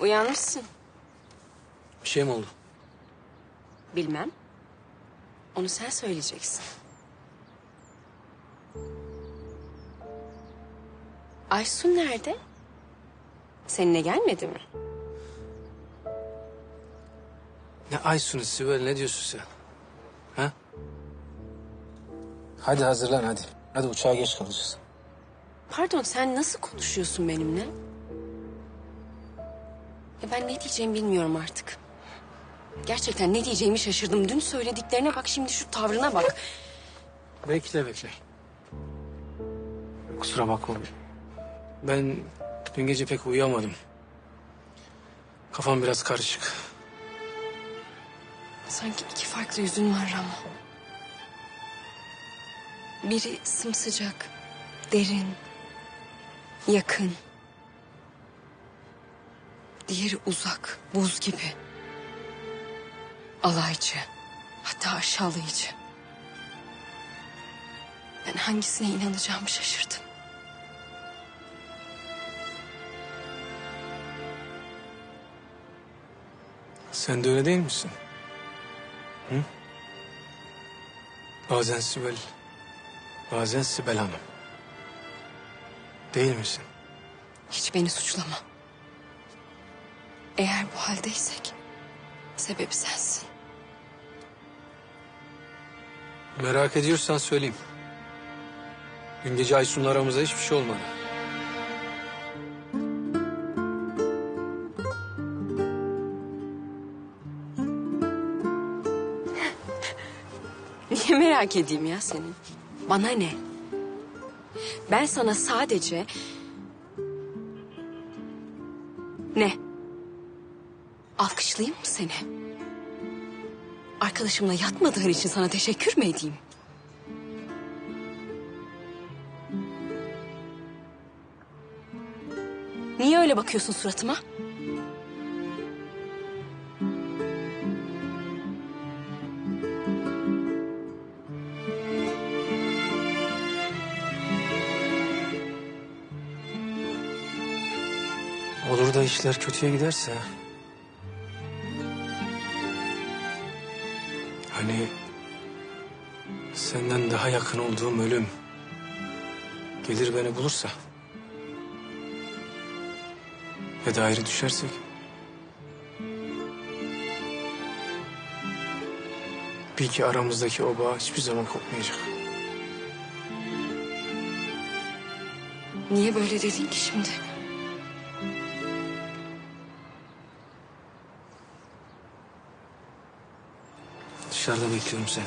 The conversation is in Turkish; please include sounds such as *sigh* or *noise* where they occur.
Uyanmışsın. Bir şey mi oldu? Bilmem. Onu sen söyleyeceksin. Aysun nerede? Seninle gelmedi mi? Ne Aysun'u Sibel ne diyorsun sen? Ha? Hadi hazırlan hadi. Hadi uçağa geç kalacağız. Pardon sen nasıl konuşuyorsun benimle? Ya ben ne diyeceğimi bilmiyorum artık. Gerçekten ne diyeceğimi şaşırdım. Dün söylediklerine bak şimdi şu tavrına bak. Bekle bekle. Kusura bakma. Ben dün gece pek uyuyamadım. Kafam biraz karışık. Sanki iki farklı yüzün var ama. Biri sımsıcak, derin, yakın. Diğeri uzak, buz gibi. Alaycı, hatta aşağılayıcı. Ben hangisine inanacağımı şaşırdım. Sen de öyle değil misin? Hı? Bazen Sibel, bazen Sibel Hanım. Değil misin? Hiç beni suçlama. Eğer bu haldeysek sebebi sensin. Merak ediyorsan söyleyeyim. Dün gece Aysun'la aramızda hiçbir şey olmadı. *laughs* Niye merak edeyim ya senin? Bana ne? Ben sana sadece... Ne? Alkışlayayım mı seni? Arkadaşımla yatmadığın için sana teşekkür mü edeyim? Niye öyle bakıyorsun suratıma? Olur da işler kötüye giderse... Hani senden daha yakın olduğum ölüm gelir beni bulursa ve de ayrı düşersek bil ki aramızdaki o bağ hiçbir zaman kopmayacak. Niye böyle dedin ki şimdi? Dışarıda bekliyorum seni.